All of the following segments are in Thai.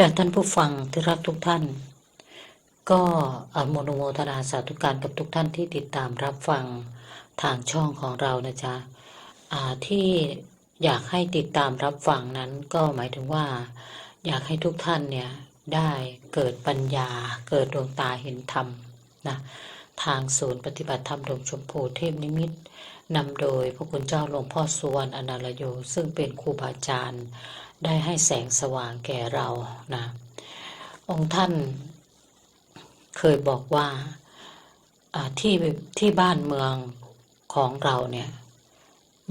จากท่านผู้ฟังที่รักทุกท่าน ก็อนุโมทนาสาธุการกับทุกท่านที่ติดตามรับฟังทางช่องของเรานะจ๊ะที่อยากให้ติดตามรับฟังนั้นก็หมายถึงว่า อยากให้ทุกท่านเนี่ยได้เกิดปัญญาเกิดดวงตาเห็นธรรมนะทางศูนย์ปฏิบัติธรรมดงชมพูเทพนิมิตนำโดยพระคุณเจ้าหลวงพ่อสุวรรณอนาลโย ซึ่งเป็นครูบาอาจารย์ ได้ให้แสงสว่างแก่เรานะองค์ท่านเคยบอกว่าที่ที่บ้านเมืองของเราเนี่ย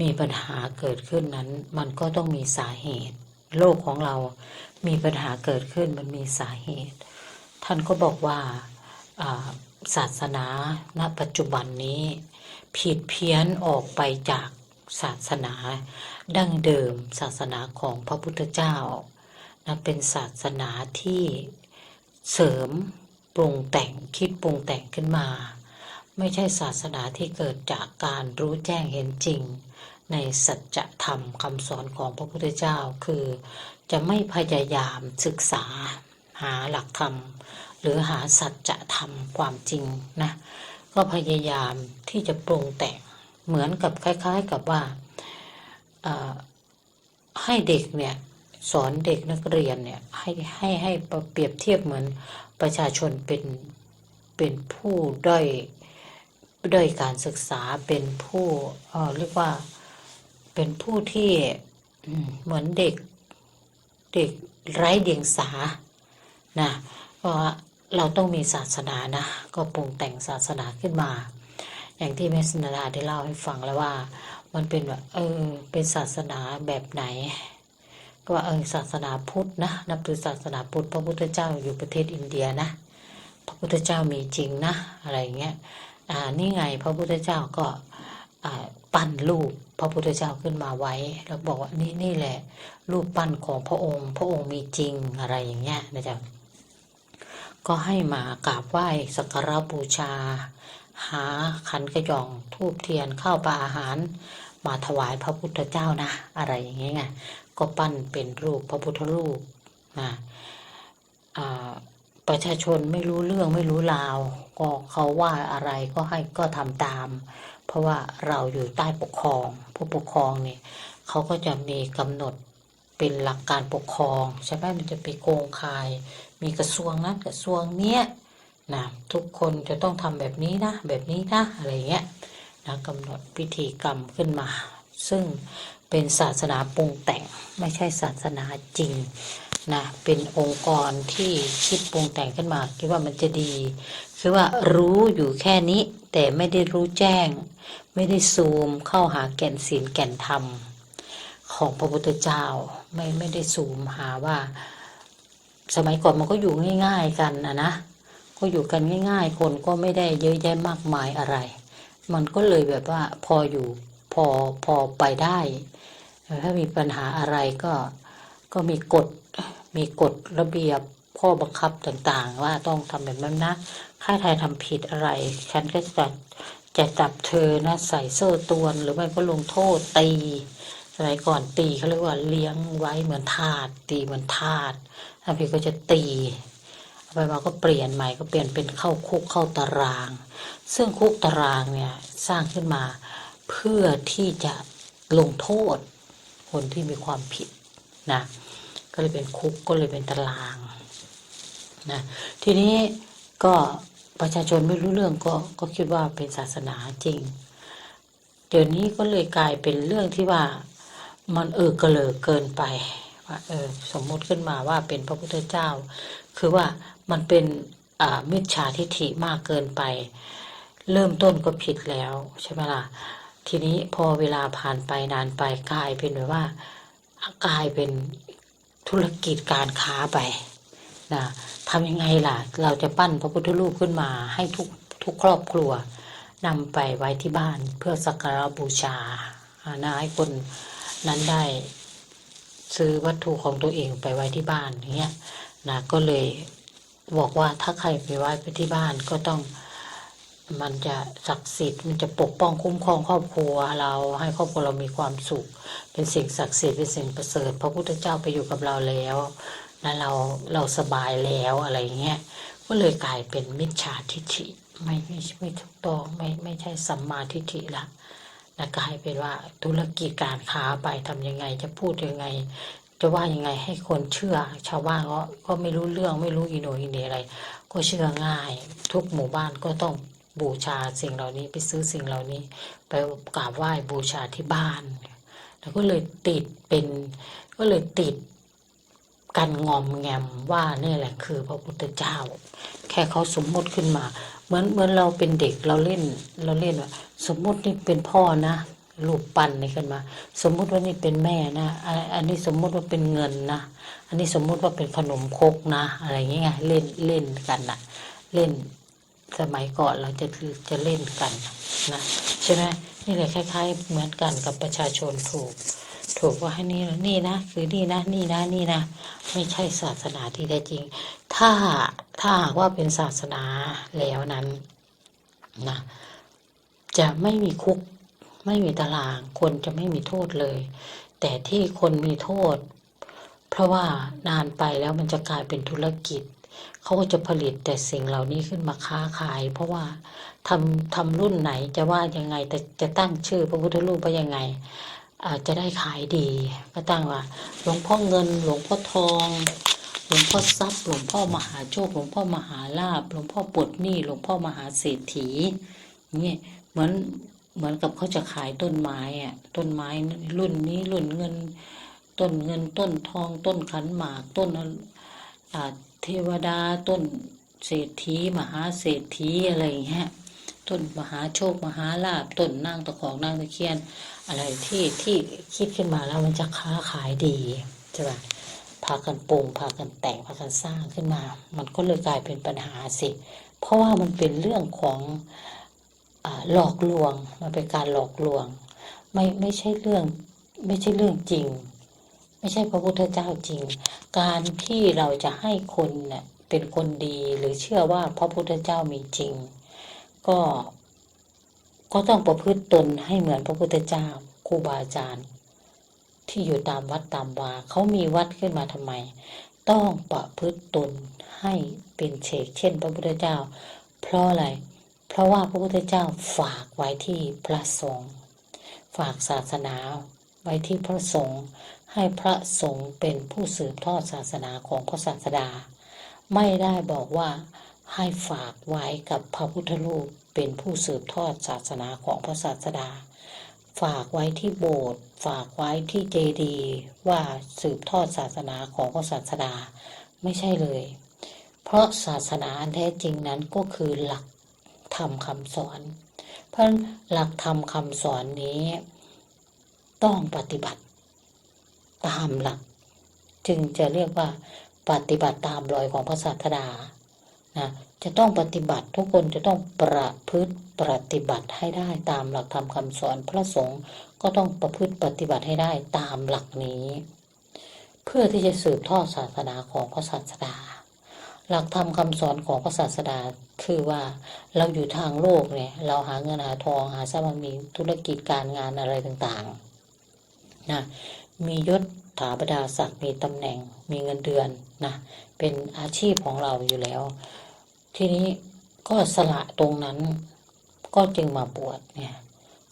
มีปัญหาเกิดขึ้นนั้น มันก็ต้องมีสาเหตุ โลกของเรามีปัญหาเกิดขึ้นมันมีสาเหตุ ท่านก็บอกว่าอ่าศาสนาณปัจจุบันนี้ ผิดเพี้ยนออกไปจากศาสนา ดั้งเดิมศาสนาของพระพุทธเจ้านะเป็นศาสนาที่เสริมปรุงแต่งคิดปรุงแต่งขึ้นมา ไม่ใช่ศาสนาที่เกิดจากการรู้แจ้งเห็นจริง ในสัจธรรมคำสอนของพระพุทธเจ้าคือ จะไม่พยายามศึกษา หาหลักธรรม หรือหาสัจธรรมความจริงนะก็พยายามที่จะปรุงแต่งเหมือนกับคล้าย ๆ กับว่า ให้เด็กเนี่ยสอนเด็กนักเรียนเนี่ยให้ให้ให้เปรียบเทียบเหมือนประชาชนเป็นเป็นผู้ด้อยด้อยการศึกษาเป็นผู้เอ่อเรียกว่าเป็นผู้ที่เหมือนเด็กเด็กไร้เดียงสานะเพราะเราต้องมีศาสนานะ ก็ปรุงแต่งศาสนาขึ้นมา อย่างที่แม่สนาดาได้เล่าให้ฟังแล้วว่า มันเป็นแบบเออเป็นศาสนาแบบไหน ก็ว่าเออศาสนาพุทธนะนับถือศาสนาพุทธพระพุทธเจ้าอยู่ประเทศอินเดียนะพระพุทธเจ้ามีจริงนะอะไรอย่างเงี้ยอ่านี่ไงพระพุทธเจ้าก็อ่าปั้นรูปพระพุทธเจ้าขึ้นมาไว้ แล้วบอกว่านี่นี่แหละ รูปปั้นของพระองค์ พระองค์มีจริงอะไรอย่างเงี้ยนะจ๊ะก็ให้มากราบไหว้สักการะบูชา หาขันกระยองทูบเทียนข้าวปลาอาหาร มาถวายพระพุทธเจ้านะ อะไรอย่างเงี้ยไงก็ปั้นเป็นรูปพระพุทธรูปนะประชาชนไม่รู้เรื่องไม่รู้ราว ก็เขาว่าอะไรก็ให้ก็ทำตาม เพราะว่าเราอยู่ใต้ปกครอง ผู้ปกครองเนี่ยเขาก็จะมีกำหนดเป็นหลักการปกครอง ใช่ไหมมันจะไปโกงคาย มีกระทรวงนั้นกระทรวงเนี้ย นะทุกคนจะต้องทำแบบนี้นะ แบบนี้นะ อะไรเงี้ยนะกำหนดพิธีกรรมขึ้นมา ซึ่งเป็นศาสนาปรุงแต่งไม่ใช่ศาสนาจริงนะเป็นองค์กรที่คิดปรุงแต่งขึ้นมา คิดว่ามันจะดี คือว่ารู้อยู่แค่นี้ แต่ไม่ได้รู้แจ้ง ไม่ได้ซูมเข้าหาแก่นศีลแก่นธรรม ของพระพุทธเจ้าไม่ไม่ได้ซูมหาว่า สมัยก่อนมันก็อยู่ง่าย ๆ กันนะนะ ก็อยู่กันง่าย ๆ คนก็ไม่ได้เยอะแยะมากมายอะไร มันก็เลยแบบว่าพออยู่พอพอไปได้ ถ้ามีปัญหาอะไรก็ก็มีกฎมีกฎระเบียบข้อบังคับต่างๆ ว่าต้องทำแบบนั้นนะ ถ้าใครทำผิดอะไร ฉันก็จะจะจับเธอนะ ใส่โซ่ตวนหรือไม่ก็ลงโทษตีสมัยก่อนตีเขาเรียกว่าเลี้ยงไว้เหมือนทาสตีเหมือนทาสถ้าพี่ก็จะตี เอาไปมาก็เปลี่ยนใหม่ก็เปลี่ยนเป็นเข้าคุกเข้าตาราง ซึ่งคุกตารางเนี่ยสร้างขึ้นมาเพื่อที่จะลงโทษคนที่มีความผิดนะก็เลยเป็นคุกก็เลยเป็นตารางนะทีนี้ก็ประชาชนไม่รู้เรื่องก็ก็คิดว่าเป็นศาสนาจริง เดี๋ยวนี้ก็เลยกลายเป็นเรื่องที่ว่ามันเออกระเลอเกินไปว่าเออสมมติขึ้นมาว่าเป็นพระพุทธเจ้า คือว่ามันเป็นมิจฉาทิฐิมากเกินไป เริ่มต้นก็ผิดแล้วใช่ไหมล่ะทีนี้พอเวลาผ่านไปนานไปกลายเป็นแบบว่ากลายเป็นธุรกิจการค้าไปนะทำยังไงล่ะ เราจะปั้นพระพุทธรูปขึ้นมา ให้ทุกทุกครอบครัวนำไปไว้ที่บ้านเพื่อสักการะบูชาอ่านะให้คนนั้นได้ซื้อวัตถุของตัวเองไปไว้ที่บ้านอย่างเงี้ย นะก็เลยบอกว่าถ้าใครไปไหว้ไปที่บ้านก็ต้องมันจะศักดิ์สิทธิ์มันจะปกป้องคุ้มครองครอบครัวเราให้ครอบครัวเรามีความสุข เป็นสิ่งศักดิ์สิทธิ์เป็นสิ่งประเสริฐพระพุทธเจ้าไปอยู่กับเราแล้วแล้วเราเราสบายแล้วอะไรเงี้ยก็เลยกลายเป็นมิจฉาทิฐิไม่ไม่ไม่ถูกต้องไม่ไม่ใช่สัมมาทิฏฐิละนะกลายเป็นว่าธุรกิจการค้าไปทำยังไงจะพูดยังไง จะว่ายังไงให้คนเชื่อ ชาวบ้านก็ก็ไม่รู้เรื่องไม่รู้อีโนอีเหนอะไร ก็เชื่อง่าย ทุกหมู่บ้านก็ต้องบูชาสิ่งเหล่านี้ไปซื้อสิ่งเหล่านี้ ไปกราบไหว้บูชาที่บ้าน แล้วก็เลยติดเป็นก็เลยติดกันงอมแงมว่านี่แหละคือพระพุทธเจ้า แค่เขาสมมติขึ้นมา เหมือนเหมือนเราเป็นเด็กเราเล่นเราเล่นว่าสมมตินี่เป็นพ่อนะ รูปปั้นนี่ขึ้นมา สมมุติว่านี่เป็นแม่นะอันนี้สมมุติว่าเป็นเงินนะอันนี้สมมุติว่าเป็นขนมคกนะ อะไรอย่างเงี้ยเล่นเล่นกันนะเล่นสมัยก่อนเราจะจะเล่นกันนะใช่ไหมนี่แหละคล้าย ๆ เหมือนกันกับประชาชนถูก ถูกว่าให้นี่นะนี่นะคือนี่นะนี่นะนี่นะไม่ใช่ศาสนาที่แท้จริง ถ้าถ้าหากว่าเป็นศาสนาแล้วนั้นนะจะไม่มีคุก ไม่มีตารางคนจะไม่มีโทษเลย แต่ที่คนมีโทษ เพราะว่านานไปแล้วมันจะกลายเป็นธุรกิจเขาก็จะผลิตแต่สิ่งเหล่านี้ขึ้นมาค้าขาย เพราะว่าทำทำรุ่นไหนจะว่ายังไง แต่จะตั้งชื่อพระพุทธรูปว่ายังไงอาจะได้ขายดี ก็ตั้งว่า หลวงพ่อเงิน หลวงพ่อทอง หลวงพ่อทรัพย์ หลวงพ่อมหาโชค หลวงพ่อมหาลาภหลวงพ่อปลดหนี้ หลวงพ่อมหาเศรษฐีเนี่ยเหมือน เหมือนกับเขาจะขายต้นไม้อะต้นไม้รุ่นนี้รุ่นเงิน ต้นเงินต้นทองต้นขันหมากต้นอ่าเทวดาต้นเศรษฐีมหาเศรษฐีอะไรอย่างเงี้ยต้นมหาโชคมหาลาภต้นนางตะของนางตะเคียน อะไรที่ที่คิดขึ้นมาแล้วมันจะค้าขายดีใช่ปะพากันปรุงพากันแต่งพากันสร้างขึ้นมา มันก็เลยกลายเป็นปัญหาสิ เพราะว่ามันเป็นเรื่องของ หลอกลวง มันเป็นการหลอกลวง ไม่ไม่ใช่เรื่องไม่ใช่เรื่องจริง ไม่ใช่พระพุทธเจ้าจริง การที่เราจะให้คนเน่ะเป็นคนดีหรือเชื่อว่าพระพุทธเจ้ามีจริง ก็ก็ต้องประพฤติตนให้เหมือนพระพุทธเจ้าครูบาอาจารย์ ที่อยู่ตามวัดตามวาเขามีวัดขึ้นมาทำไม ต้องประพฤติตนให้เป็นเฉกเช่น พระพุทธเจ้า เพราะอะไร เพราะว่าพระพุทธเจ้าฝากไว้ที่พระสงฆ์ฝากศาสนาไว้ที่พระสงฆ์ให้พระสงฆ์เป็นผู้สืบทอดศาสนาของพระศาสดา ไม่ได้บอกว่าให้ฝากไว้กับพระพุทธรูปเป็นผู้สืบทอดศาสนาของพระศาสดา ฝากไว้ที่โบสถ์ฝากไว้ที่เจดีย์ว่าสืบทอดศาสนาของพระศาสดา ไม่ใช่เลย เพราะศาสนาอันแท้จริงนั้นก็คือหลัก ธรรมคำสอน เพราะหลักธรรมคำสอนนี้ ต้องปฏิบัติ ตามหลัก จึงจะเรียกว่าปฏิบัติตามรอยของพระศาสดานะจะต้องปฏิบัติทุกคนจะต้องประพฤติปฏิบัติให้ได้ตามหลักธรรมคำสอนพระสงฆ์ก็ต้องประพฤติปฏิบัติให้ได้ตามหลักนี้ เพื่อที่จะสืบทอดศาสนาของพระศาสดา หลักธรรมคำสอนของพระศาสดาคือว่าเราอยู่ทางโลกเนี่ย เราหาเงินหาทองหาทรัพย์มีธุรกิจการงานอะไรต่างๆนะมียศถาบรรดาศักดิ์มีตำแหน่งมีเงินเดือนนะเป็นอาชีพของเราอยู่แล้ว ทีนี้ก็สละตรงนั้นก็จึงมาบวชเนี่ย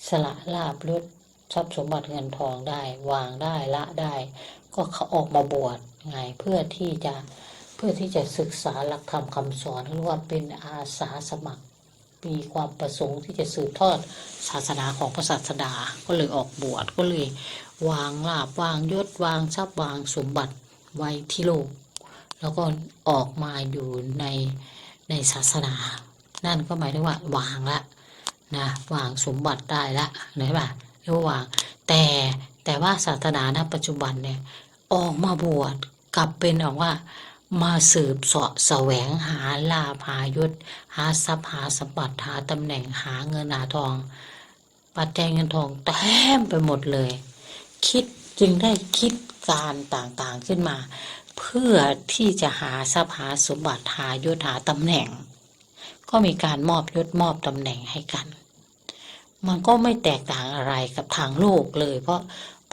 สละลาบยศทรัพย์สมบัติเงินทองได้ วางได้ละได้ ก็เขาออกมาบวชไงเพื่อที่จะ พื่อที่จะศึกษาหลักธรรมคำสอนหรือว่าเป็นอาสาสมัคร มีความประสงค์ที่จะสืบทอดศาสนาของพระศาสดา ก็เลยออกบวชก็เลยวางลาบวางยศวางทรัพย์วางสมบัติไว้ที่โลก แล้วก็ออกมาอยู่ในในศาสนา นั่นก็หมายถึงว่าวางละนะวางสมบัติได้ละเห็นป่ะเรียกว่าวางแต่แต่ว่าศาสนาณปัจจุบันเนี่ยออกมาบวชกลับเป็นออกว่า มาสืบเสาะแสวงหาลาภายศหาทรัพย์หาสมบัติหาตำแหน่งหาเงินหาทอง ปัจจัยเงินทองเต็มไปหมดเลย คิดจึงได้คิดการต่างๆขึ้นมา เพื่อที่จะหาทรัพย์หาสมบัติหายศหาตำแหน่ง ก็มีการมอบยศมอบตำแหน่งให้กัน มันก็ไม่แตกต่างอะไรกับทางโลกเลย เพราะ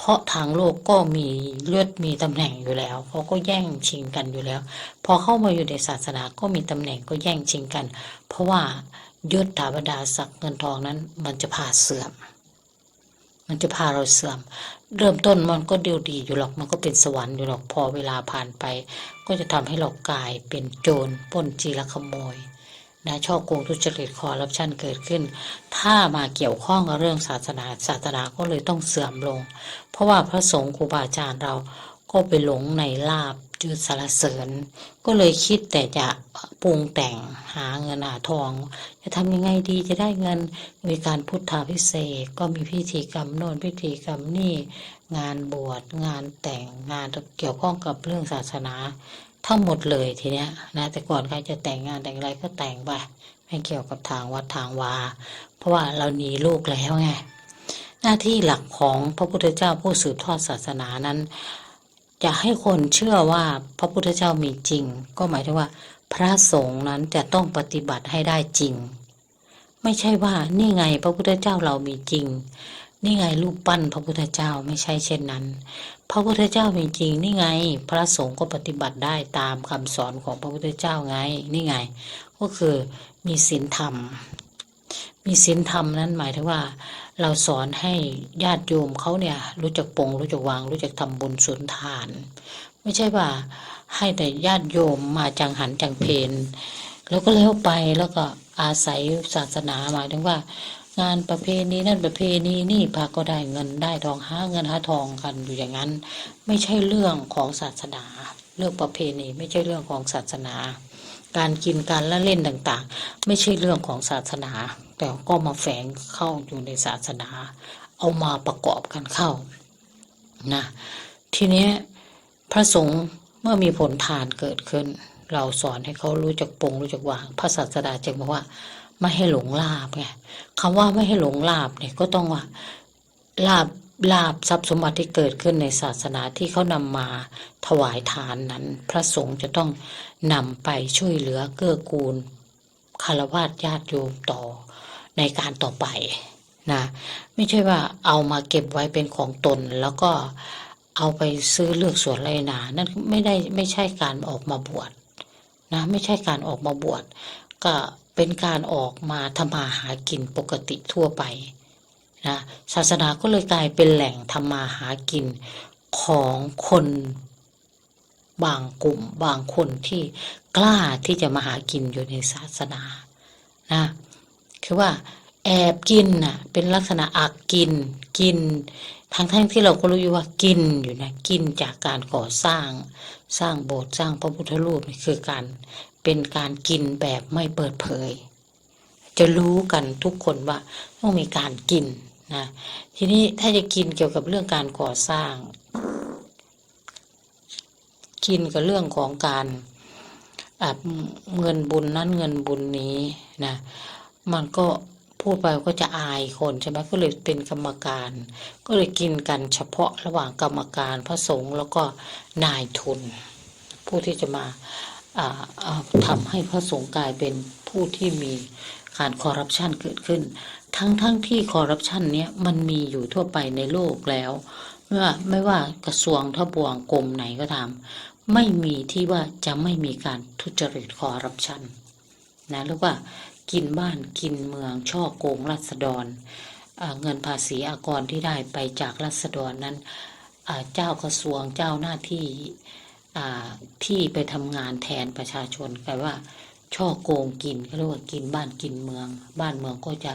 เพราะทางโลกก็มีเลือดมีตำแหน่งอยู่แล้วเขาก็แย่งชิงกันอยู่แล้ว พอเข้ามาอยู่ในศาสนาก็มีตำแหน่งก็แย่งชิงกัน เพราะว่ายศถาบรรดาศักดิ์เงินทองนั้น มันจะพาเสื่อม มันจะพาเราเสื่อม เริ่มต้นมันก็เดียวดีอยู่หรอกมันก็เป็นสวรรค์อยู่หรอกพอเวลาผ่านไป ก็จะทำให้เรากลายเป็นโจรปล้นจีละขโมย นะช่อโกงทุจริตคอร์รัปชันเกิดขึ้น ถ้ามาเกี่ยวข้องกับเรื่องศาสนาศาสนาก็เลยต้องเสื่อมลง เพราะว่าพระสงฆ์ครูบาอาจารย์เราก็ไปหลงในลาบจืดสารเสริญ ก็เลยคิดแต่จะปรุงแต่งหาเงินหาทอง จะทำยังไงดีจะได้เงินมีการพุทธาพิเศษกก็มีพิธีกรรมโน่นพิธีกรรมนี่งานบวชงานแต่งงานเกี่ยวข้องกับเรื่องศาสนา ทั้งหมดเลยทีเนี้ยนะแต่ก่อนใครจะแต่งงานแต่งอะไรก็แต่งไปไม่เกี่ยวกับทางวัดทางวา เพราะว่าเราหนีลูกแล้วไงหน้าที่หลักของพระพุทธเจ้าผู้สืบทอดศาสนานั้น จะให้คนเชื่อว่าพระพุทธเจ้ามีจริง ก็หมายถึงว่า พระสงฆ์นั้นจะต้องปฏิบัติให้ได้จริง ไม่ใช่ว่านี่ไงพระพุทธเจ้าเรามีจริง นี่ไงรูปปั้นพระพุทธเจ้าไม่ใช่เช่นนั้น พระพุทธเจ้ามีจริงนี่ไง พระสงฆ์ก็ปฏิบัติได้ตามคำสอนของพระพุทธเจ้าไง นี่ไง ก็คือมีศีลธรรม มีศีลธรรมนั้นหมายถึงว่า เราสอนให้ญาติโยมเขาเนี่ย รู้จักปงรู้จักวางรู้จักทำบุญสุนทาน ไม่ใช่ว่าให้แต่ญาติโยมมาจังหันจังเพนแล้วก็แล้วไปแล้วก็อาศัยศาสนาหมายถึงว่า งานประเพณีนั่นประเพณีนี่พาก็ได้เงินได้ทองหาเงินหาทองกันอยู่อย่างนั้น ไม่ใช่เรื่องของศาสนา เรื่องประเพณีไม่ใช่เรื่องของศาสนา การกินการละเล่นต่างๆ ไม่ใช่เรื่องของศาสนา แต่ก็มาแฝงเข้าอยู่ในศาสนา เอามาประกอบกันเข้านะทีนี้พระสงฆ์เมื่อมีผลทานเกิดขึ้น เราสอนให้เขารู้จักปรงรู้จักวาง พระศาสดาจึงบอกว่า ไม่ให้หลงลาบไงคำว่าไม่ให้หลงลาบเนี่ยก็ต้องว่าลาบลาบทรัพย์สมบัติที่เกิดขึ้นในศาสนาที่เขานำมาถวายทานนั้น พระสงฆ์จะต้องนำไปช่วยเหลือเกื้อกูลคารวะญาติโยมต่อในการต่อไปนะไม่ใช่ว่าเอามาเก็บไว้เป็นของตนแล้วก็เอาไปซื้อเลือกส่วนไรนา นั่นไม่ได้ไม่ใช่การออกมาบวชนะ ไม่ใช่การออกมาบวชก็ เป็นการออกมาทำมาหากินปกติทั่วไปนะศาสนาก็เลยกลายเป็นแหล่งทำมาหากินของคนบางกลุ่มบางคนที่กล้าที่จะมาหากินอยู่ในศาสนานะคือว่าแอบกินน่ะเป็นลักษณะอักกินกินทั้งทั้งที่เราก็รู้อยู่ว่ากินอยู่นะกินจากการก่อสร้างสร้างโบสถ์สร้างพระพุทธรูปนี่คือการ เป็นการกินแบบไม่เปิดเผย จะรู้กันทุกคนว่าต้องมีการกินนะทีนี้ถ้าจะกินเกี่ยวกับเรื่องการก่อสร้าง กินกับเรื่องของการเงินบุญนั้นเงินบุญนี้นะมันก็พูดไปก็จะอายคนใช่ไหมก็เลยเป็นกรรมการ ก็เลยกินกันเฉพาะระหว่างกรรมการพระสงฆ์แล้วก็นายทุน ผู้ที่จะมา ทำให้พระสงฆ์กลายเป็นผู้ที่มีการคอร์รัปชันเกิดขึ้น ทั้งทั้งที่คอร์รัปชันเนี้ยมันมีอยู่ทั่วไปในโลกแล้ว ไม่ว่าไม่ว่ากระทรวงทบวงกรมไหนก็ตาม ไม่มีที่ว่าจะไม่มีการทุจริตคอร์รัปชันนะหรือว่ากินบ้านกินเมืองช่อโกงรัษฎรเงินภาษีอากรที่ได้ไปจากรัษฎรนั้นเจ้ากระทรวงเจ้าหน้าที่ ที่ไปทำงานแทนประชาชนกลว่า ช่อโกงกินก็เรียกว่ากินบ้านกินเมือง บ้านเมืองก็จะ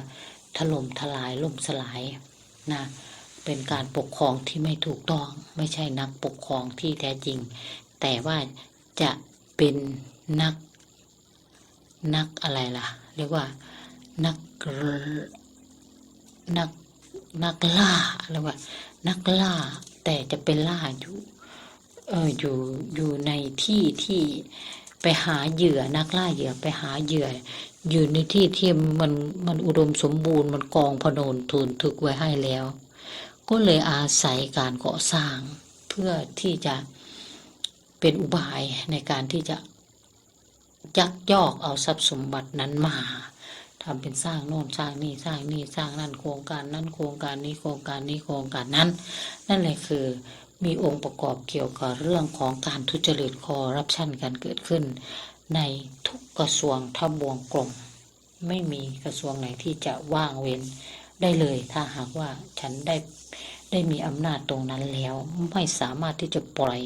ถล่มทลายล่มสลายนะเป็นการปกครองที่ไม่ถูกต้อง ไม่ใช่นักปกครองที่แท้จริง แต่ว่าจะเป็นนักนักอะไรล่ะ เรียกว่านักนักนักล่าเรียกว่า นักล่าแต่จะเป็นล่าอยู่ เอออยู่อยู่ในที่ที่ไปหาเหยื่อนักล่าเหยื่อไปหาเหยื่อ อยู่ในที่ที่มันมันอุดมสมบูรณ์มันกองพนนทุนถึกไว้ให้แล้ว ก็เลยอาศัยการก่อสร้างเพื่อที่จะเป็นอุบายในการที่จะยักยอกเอาทรัพย์สมบัตินั้นมาทำเป็นสร้างโน่นสร้างนี่สร้างนี่สร้างนั่นโครงการนั้นโครงการนี้โครงการนี้โครงการนั้น นั่นแหละคือ มีองค์ประกอบเกี่ยวกับเรื่องของการทุจริตคอร์รัปชันกันเกิดขึ้น ในทุกกระทรวงทบวงกลม ไม่มีกระทรวงไหนที่จะว่างเว้นได้เลยถ้าหากว่าฉันได้ได้มีอำนาจตรงนั้นแล้ว ไม่สามารถที่จะปล่อย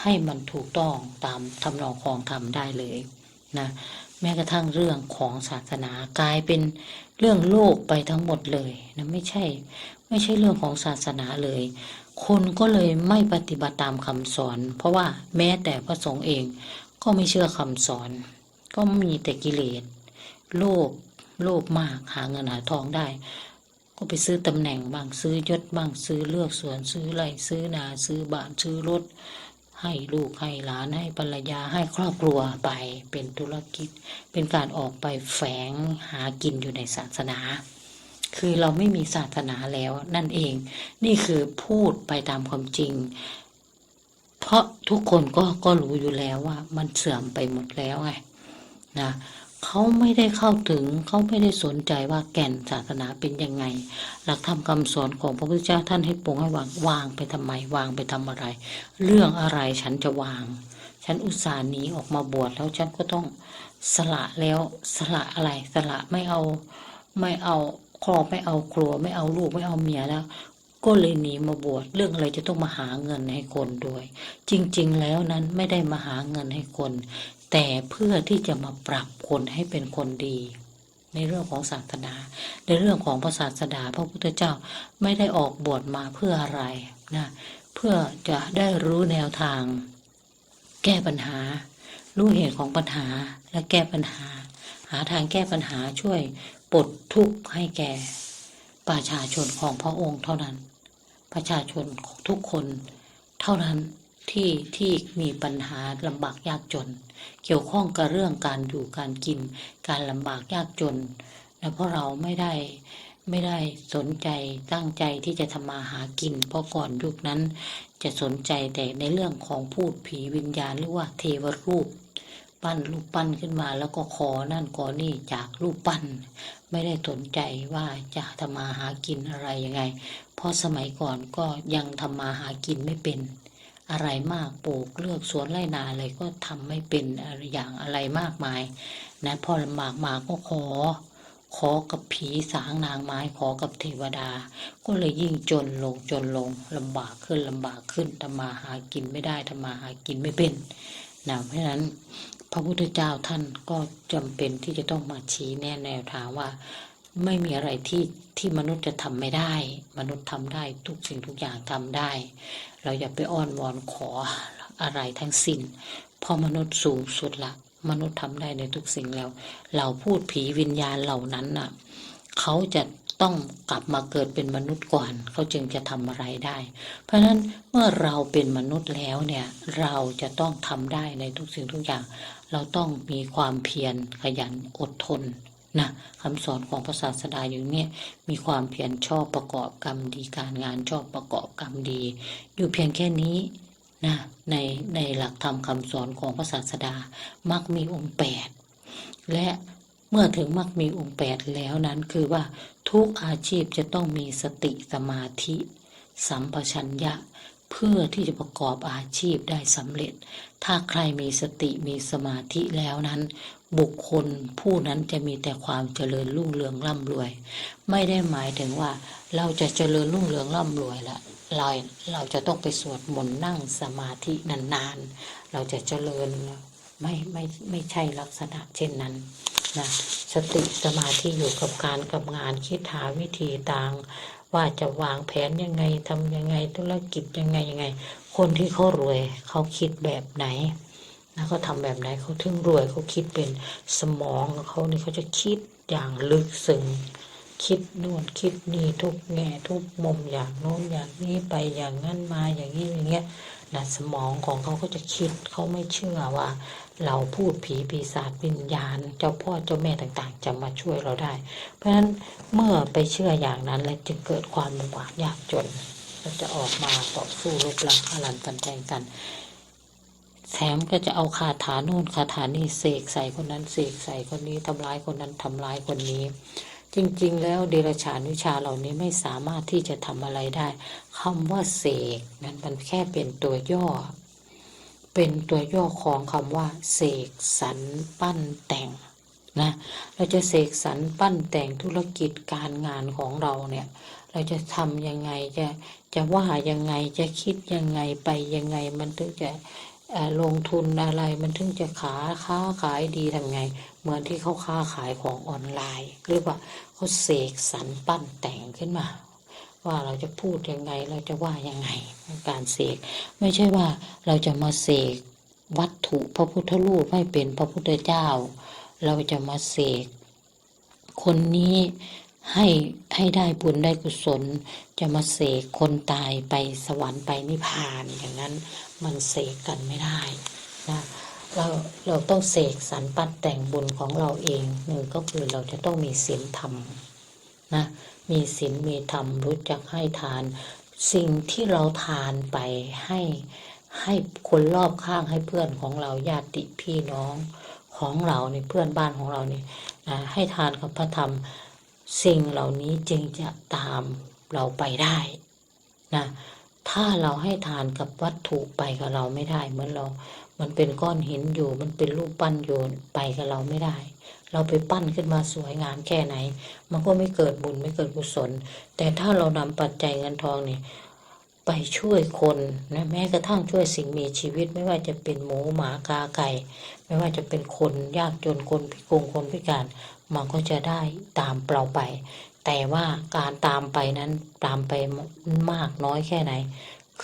ให้มันถูกต้องตามทำนองคองธรรมได้เลยนะแม้กระทั่งเรื่องของศาสนากลายเป็นเรื่องโลกไปทั้งหมดเลยนะไม่ใช่ ไม่ใช่เรื่องของศาสนาเลย คนก็เลยไม่ปฏิบัติตามคำสอน เพราะว่าแม้แต่พระสงฆ์เองก็ไม่เชื่อคำสอน ก็มีแต่กิเลสโลภโลภมากหาเงินหาทองได้ ก็ไปซื้อตำแหน่งบ้างซื้อยศบ้างซื้อเลือกสวนซื้อไรซื้อนาซื้อบ้านซื้อรถ ให้ลูกให้หลานให้ภรรยาให้ครอบครัวไปเป็นธุรกิจ เป็นการออกไปแฝงหากินอยู่ในศาสนา คือเราไม่มีศาสนาแล้วนั่นเอง นี่คือพูดไปตามความจริง เพราะทุกคนก็ก็รู้อยู่แล้วว่า มันเสื่อมไปหมดแล้วไงนะเขาไม่ได้เข้าถึงเขาไม่ได้สนใจว่าแก่นศาสนาเป็นยังไง หลักธรรมคำสอนของพระพุทธเจ้าท่านให้ปรงให้วางวางไปทำไมวางไปทำอะไร เรื่องอะไรฉันจะวาง ฉันอุตส่าห์หนีออกมาบวชแล้วฉันก็ต้องสละแล้วสละอะไรสละไม่เอาไม่เอา ครอไม่เอาครัวไม่เอาลูกไม่เอาเมียแล้ว ก็เลยหนีมาบวชเรื่องอะไรจะต้องมาหาเงินให้คนด้วย จริง ๆ แล้วนั้นไม่ได้มาหาเงินให้คน แต่เพื่อที่จะมาปรับคนให้เป็นคนดี ในเรื่องของศาสนา ในเรื่องของพระศาสดาพระพุทธเจ้าไม่ได้ออกบวชมาเพื่ออะไรนะเพื่อจะได้รู้แนวทาง แก้ปัญหา รู้เหตุของปัญหาและแก้ปัญหา หาทางแก้ปัญหาช่วย ปลดทุกข์ให้แก่ประชาชนของพระองค์เท่านั้น ประชาชนทุกคนเท่านั้นที่ที่มีปัญหาลำบากยากจน เกี่ยวข้องกับเรื่องการอยู่การกิน การลำบากยากจนนะเพราะเราไม่ได้ไม่ได้สนใจตั้งใจที่จะทำมาหากิน เพราะก่อนยุคนั้นจะสนใจแต่ในเรื่องของพูดผีวิญญาณหรือว่าเทวรูป ปั้นรูปปั้นขึ้นมาแล้วก็ขอนั่นขอนี่จากรูปปั้น ไม่ได้สนใจว่าจะทำมาหากินอะไรยังไง เพราะสมัยก่อนก็ยังทำมาหากินไม่เป็น อะไรมากปลูกเลือกสวนไร่นาอะไรก็ทำไม่เป็นอะไรอย่างอะไรมากมาย นะพอลำบากมาก็ขอ ขอกับผีสางนางไม้ขอกับเทวดา ก็เลยยิ่งจนลงจนลงลำบากขึ้นลำบากขึ้นทำมาหากินไม่ได้ทำมาหากินไม่เป็นนะเพราะฉะนั้น พระพุทธเจ้าท่านก็จำเป็นที่จะต้องมาชี้แนะแนวทางว่า ไม่มีอะไรที่ที่มนุษย์จะทำไม่ได้ มนุษย์ทำได้ทุกสิ่งทุกอย่างทำได้ เราอย่าไปอ้อนวอนขออะไรทั้งสิ้นเพราะมนุษย์สูงสุดละมนุษย์ทำได้ในทุกสิ่งแล้ว เราพูดผีวิญญาณเหล่านั้นน่ะเขาจะต้องกลับมาเกิดเป็นมนุษย์ก่อน เขาจึงจะทำอะไรได้ เพราะฉะนั้นเมื่อเราเป็นมนุษย์แล้วเนี่ย เราจะต้องทำได้ในทุกสิ่งทุกอย่าง เราต้องมีความเพียรขยันอดทนนะคำสอนของพระศาสดาอย่างเนี้ยมีความเพียรชอบประกอบกรรมดีการงานชอบประกอบกรรมดี อยู่เพียงแค่นี้นะในในหลักธรรมคำสอนของพระศาสดามักมีองค์แปดและเมื่อถึงมักมีองค์แปดแล้วนั้นคือว่าทุกอาชีพจะต้องมีสติสมาธิ สัมปชัญญะ เพื่อที่จะประกอบอาชีพได้สำเร็จ ถ้าใครมีสติมีสมาธิแล้วนั้น บุคคลผู้นั้นจะมีแต่ความเจริญรุ่งเรืองร่ำรวย ไม่ได้หมายถึงว่า เราจะเจริญรุ่งเรืองร่ำรวยละเราเราจะต้องไปสวดมนต์นั่งสมาธินานๆ เราจะเจริญไม่ไม่ไม่ใช่ลักษณะเช่นนั้นนะสติสมาธิอยู่กับการกับงานคิดหาวิธีต่าง ว่าจะวางแผนยังไงทำยังไงธุรกิจยังไงยังไง คนที่เขารวยเขาคิดแบบไหนนะเขาทำแบบไหนเขาถึงรวยเขาคิดเป็นสมองเขานี่เขาจะคิดอย่างลึกซึ้ง คิดนู่นคิดนี่ทุกแง่ทุกมุมอย่างโน้นอย่างนี้ไปอย่างนั้นมาอย่างนี้อย่างเงี้ยนะสมองของเขาก็จะคิดเขาไม่เชื่อว่า เราพูดผีปีศาจวิญญาณ เจ้าพ่อเจ้าแม่ต่างๆ จะมาช่วยเราได้ เพราะฉะนั้นเมื่อไปเชื่ออย่างนั้นแล้วจึงเกิดความลำบากยากจนก็จะออกมาต่อสู้รบลักอลันกันแทงกันแถมก็จะเอาคาถาโน่นคาถานี่เสกใส่คนนั้นเสกใส่คนนี้ทำร้ายคนนั้นทำร้ายคนนี้ จริง ๆ แล้วเดรัจฉานวิชาเหล่านี้ไม่สามารถที่จะทำอะไรได้คำว่าเสกนั้นมันแค่เป็นตัวย่อ เป็นตัวย่อของคำว่าเสกสรรปั้นแต่งนะเราจะเสกสรรปั้นแต่งธุรกิจการงานของเราเนี่ยเราจะทำยังไงจะจะว่ายังไงจะคิดยังไงไปยังไงมันถึงจะ ลงทุนอะไรมันถึงจะขาค้าขายดีทำไง เหมือนที่เขาค้าขายของออนไลน์หรือว่าเขาเสกสรรปั้นแต่งขึ้นมา ว่าเราจะพูดยังไงเราจะว่ายังไงการเสกไม่ใช่ว่าเราจะมาเสกวัตถุพระพุทธรูปให้เป็นพระพุทธเจ้า เราจะมาเสกคนนี้ ให้ให้ได้บุญได้กุศล จะมาเสกคนตายไปสวรรค์ไปนิพพานอย่างนั้นมันเสกกันไม่ได้นะเราเราต้องเสกสรรปัดแต่งบุญของเราเองหนึ่งก็คือเราจะต้องมีศีลธรรมนะมีศีลมีธรรมรู้จักให้ทาน สิ่งที่เราทานไปให้ให้คนรอบข้างให้เพื่อนของเราญาติพี่น้องของเราในเพื่อนบ้านของเราเนี่นะให้ทานกับพระธรรม สิ่งเหล่านี้จึงจะตามเราไปได้นะถ้าเราให้ทานกับวัตถุไปกับเราไม่ได้ เหมือนเรา มันเป็นก้อนหินอยู่ มันเป็นรูปปั้นอยู่ไปกับเราไม่ได้ เราไปปั้นขึ้นมาสวยงามแค่ไหน มันก็ไม่เกิดบุญไม่เกิดกุศล แต่ถ้าเรานำปัจจัยเงินทองเนี่ยไปช่วยคนนะแม้กระทั่งช่วยสิ่งมีชีวิตไม่ว่าจะเป็นหมูหมากาไก่ ไม่ว่าจะเป็นคนยากจนคนพิกงคนพิการ มันก็จะได้ตามเราไป แต่ว่าการตามไปนั้นตามไปมากน้อยแค่ไหน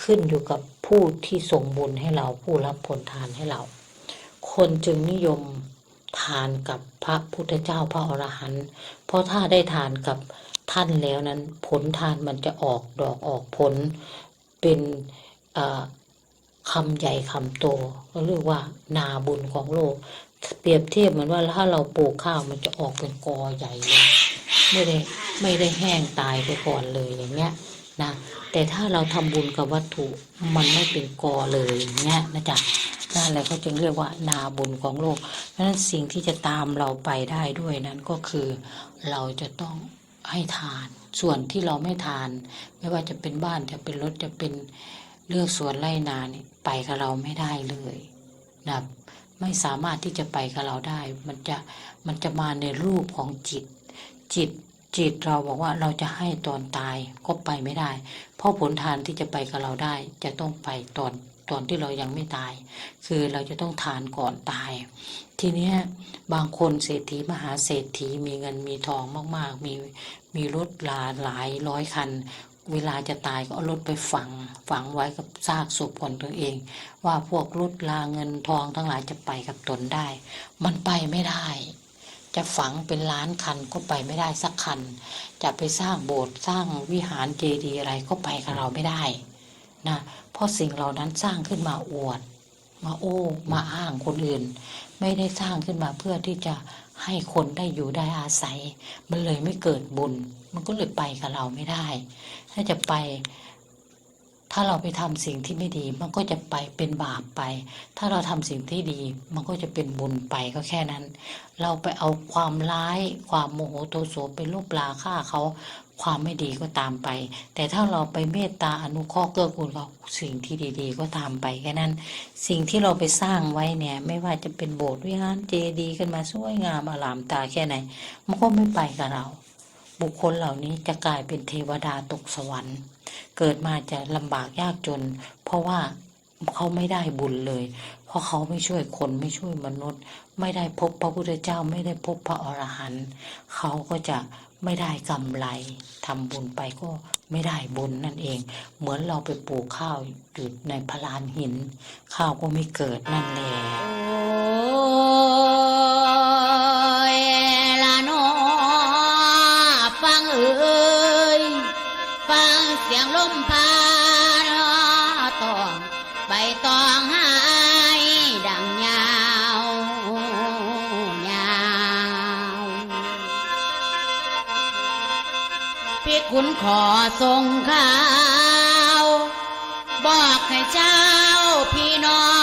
ขึ้นอยู่กับผู้ที่ส่งบุญให้เราผู้รับผลทานให้เรา คนจึงนิยมทานกับพระพุทธเจ้าพระอรหันต์เพราะถ้าได้ทานกับท่านแล้วนั้นผลทานมันจะออกดอกออกผลเป็นคำใหญ่คำโตก็เรียกว่านาบุญของโลก เปรียบเทียบเหมือนว่าถ้าเราปลูกข้าวมันจะออกเป็นกอใหญ่เลยไม่ได้ไม่ได้แห้งตายไปก่อนเลยอย่างเงี้ยนะแต่ถ้าเราทำบุญกับวัตถุมันไม่เป็นกอเลยอย่างเงี้ยนะจ๊ะนั่นแหละเขาจึงเรียกว่านาบุญของโลก เพราะฉะนั้นสิ่งที่จะตามเราไปได้ด้วยนั้นก็คือเราจะต้องให้ทาน ส่วนที่เราไม่ทาน ไม่ว่าจะเป็นบ้านจะเป็นรถจะเป็นเลือกสวนไร่นาเนี่ยไปกับเราไม่ได้เลยนะ ไม่สามารถที่จะไปกับเราได้ มันจะมันจะมาในรูปของจิต จิตจิตเราบอกว่าเราจะให้ตอนตายก็ไปไม่ได้ เพราะผลทานที่จะไปกับเราได้ จะต้องไปตอนตอนที่เรายังไม่ตาย คือเราจะต้องทานก่อนตาย ทีเนี้ยบางคนเศรษฐีมหาเศรษฐีมีเงินมีทองมาก ๆ มีมีรถลาหลายร้อยคัน เวลาจะตายก็เอารถไปฝัง ฝังไว้กับซากศพของตัวเอง ว่าพวกรถลาเงินทองทั้งหลายจะไปกับตนได้ มันไปไม่ได้ จะฝังเป็นล้านคันก็ไปไม่ได้สักคัน จะไปสร้างโบสถ์สร้างวิหารเจดีย์อะไรก็ไปกับเราไม่ได้นะเพราะสิ่งเหล่านั้นสร้างขึ้นมาอวด มาโอ้ มาอ้างคนอื่น ไม่ได้สร้างขึ้นมาเพื่อที่จะให้คนได้อยู่ได้อาศัย มันเลยไม่เกิดบุญ มันก็เลยไปกับเราไม่ได้ ถ้าจะไป ถ้าเราไปทำสิ่งที่ไม่ดี มันก็จะไปเป็นบาปไป ถ้าเราทำสิ่งที่ดี มันก็จะเป็นบุญไปก็แค่นั้น เราไปเอาความร้าย ความโมโหโทโสไปลบลาฆ่าเขาความไม่ดีก็ตามไป แต่ถ้าเราไปเมตตาอนุเคราะห์เกื้อกูลเขาสิ่งที่ดี ๆ ก็ตามไปแค่นั้น สิ่งที่เราไปสร้างไว้เนี่ย ไม่ว่าจะเป็นโบสถ์วิหารเจดีย์ขึ้นมาสวยงามอลามตาแค่ไหน มันก็ไม่ไปกับเรา บุคคลเหล่านี้จะกลายเป็นเทวดาตกสวรรค์ เกิดมาจะลำบากยากจน เพราะว่าเขาไม่ได้บุญเลย เพราะเขาไม่ช่วยคนไม่ช่วยมนุษย์ ไม่ได้พบพระพุทธเจ้าไม่ได้พบพระอรหันต์เขาก็จะไม่ได้กำไรทำบุญไปก็ไม่ได้บุญนั่นเอง เหมือนเราไปปลูกข้าวอยู่ในพลานหิน ข้าวก็ไม่เกิดนั่นแหละโอ้ยละ คุณขอส่งข่าว บอกให้เจ้าพี่น้อง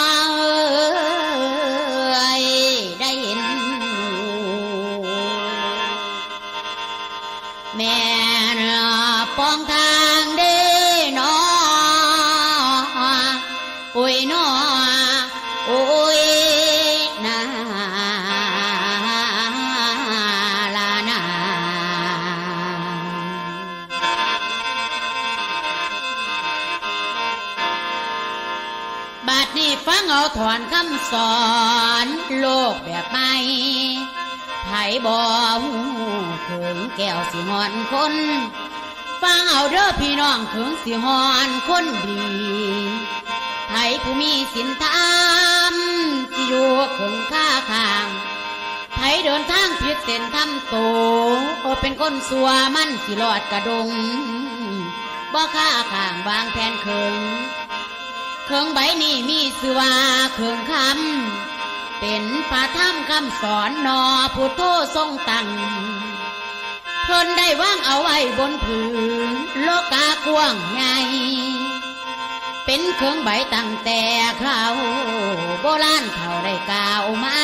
สอนโลกแบบใหม่ไผบ่หูถึงแก้วสิหอนคน ฟังเอาเด้อพี่น้องถึงสิหอนคนดีไผผู้มีศีลธรรมสิอยู่ถึงค่าข้างไผเดินทางผิดเส้นทำโตเป็นคนสัวมันสิรอดกระดงบ่ค่าข้างวางแผนเคิง เครื่องใบนี้มีสือว่าเครื่องคำ เป็นพระธรรมคำสอนนอพุทโธทรงตั้งเพิ่นได้วางเอาไว้บนผืนโลกากว้างใหญ่เป็นเครื่องใบตั้งแต่คราวโบราณเขาได้กล่าวมา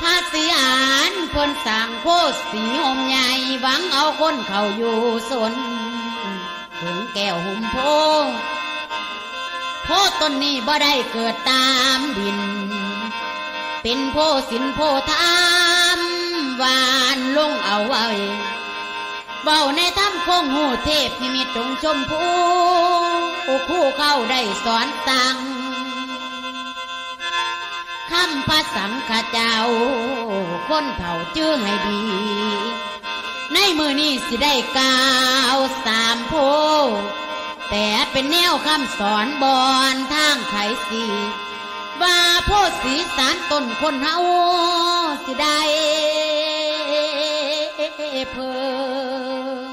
ภาษีอานเพิ่นสั่งโพธิ์สีหมใหญ่หวังเอาคนเขาอยู่สนถึงแก้วหุ่มโพ โพธิ์ต้นนี้บ่ได้เกิดตามดิน เป็นโพสินโพธรรมวานลงเอาไว้เบาในถ้ำคงหูเทพนิมิตตรงชมพูคู่เข้าได้สอนตังคำพระสังฆเจ้า คนเฒ่าจื้อให้ดี ในมือนี้สิได้กาวสามโพ แต่เป็นแนวคำสอนบอนทางไขสีว่าโพสีสารต้นคนเฮาสิได้เพิ่ง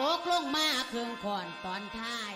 ตกลงมาเครื่องขอนตอนท้าย